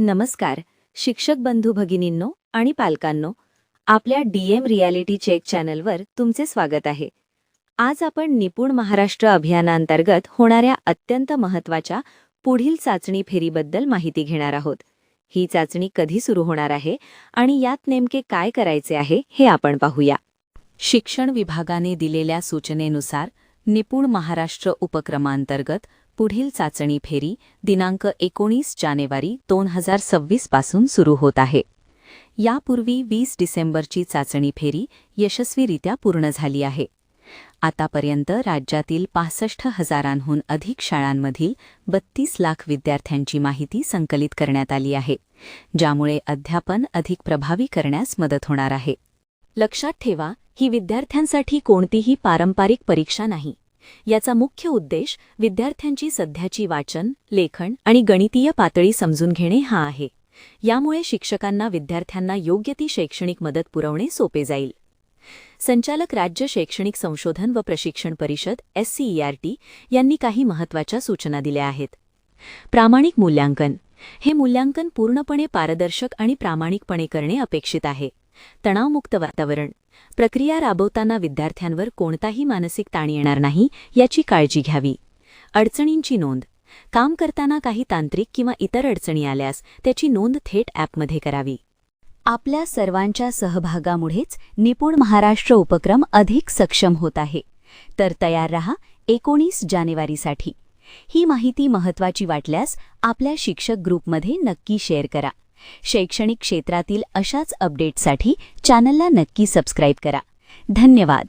नमस्कार शिक्षक बंधू भगिनींनो आणि पालकांनो आपल्या डीएम रियालिटी चेक चॅनलवर तुमचे स्वागत आहे. आज आपण निपुण महाराष्ट्र अभियानांतर्गत होणाऱ्या अत्यंत महत्त्वाच्या पुढील चाचणी फेरीबद्दल माहिती घेणार आहोत. ही चाचणी कधी सुरू होणार आहे आणि यात नेमके काय करायचे आहे हे आपण पाहूया. शिक्षण विभागाने दिलेल्या सूचनेनुसार निपुण महाराष्ट्र उपक्रमांतर्गत पुढील चाचणी फेरी दिनांक एकोणीस जानेवारी दोन हजार सव्वीसपासून सुरू होत आहे. यापूर्वी वीस डिसेंबरची चाचणी फेरी यशस्वीरित्या पूर्ण झाली आहे. आतापर्यंत राज्यातील पासष्ट हजारांहून अधिक शाळांमधील बत्तीस लाख विद्यार्थ्यांची माहिती संकलित करण्यात आली आहे ज्यामुळे अध्यापन अधिक प्रभावी करण्यास मदत होणार आहे. लक्षात ठेवा ही विद्यार्थ्यांसाठी कोणतीही पारंपरिक परीक्षा नाही. याचा मुख्य उद्देश विद्यार्थ्यांची सध्याची वाचन लेखन आणि गणितीय पातळी समजून घेणे हा आहे. यामुळे शिक्षकांना विद्यार्थ्यांना योग्य ती शैक्षणिक मदत पुरवणे सोपे जाईल. संचालक राज्य शैक्षणिक संशोधन व प्रशिक्षण परिषद एससीईआरटी यांनी काही महत्त्वाच्या सूचना दिल्या आहेत. प्रामाणिक मूल्यांकन. हे मूल्यांकन पूर्णपणे पारदर्शक आणि प्रामाणिकपणे करणे अपेक्षित आहे. तणावमुक्त वातावरण. प्रक्रिया राबवताना विद्यार्थ्यांवर कोणताही मानसिक ताण येणार नाही याची काळजी घ्यावी. अडचणींची नोंद. काम करताना काही तांत्रिक किंवा इतर अडचणी आल्यास त्याची नोंद थेट ॲपमध्ये करावी. आपल्या सर्वांच्या सहभागामुळेच निपुण महाराष्ट्र उपक्रम अधिक सक्षम होत आहे. तर तयार रहा एकोणीस जानेवारीसाठी. ही माहिती महत्त्वाची वाटल्यास आपल्या शिक्षक ग्रुपमध्ये नक्की शेअर करा. शैक्षणिक क्षेत्रातील अशाच अपडेट्ससाठी चॅनलला नक्की सबस्क्राईब करा. धन्यवाद.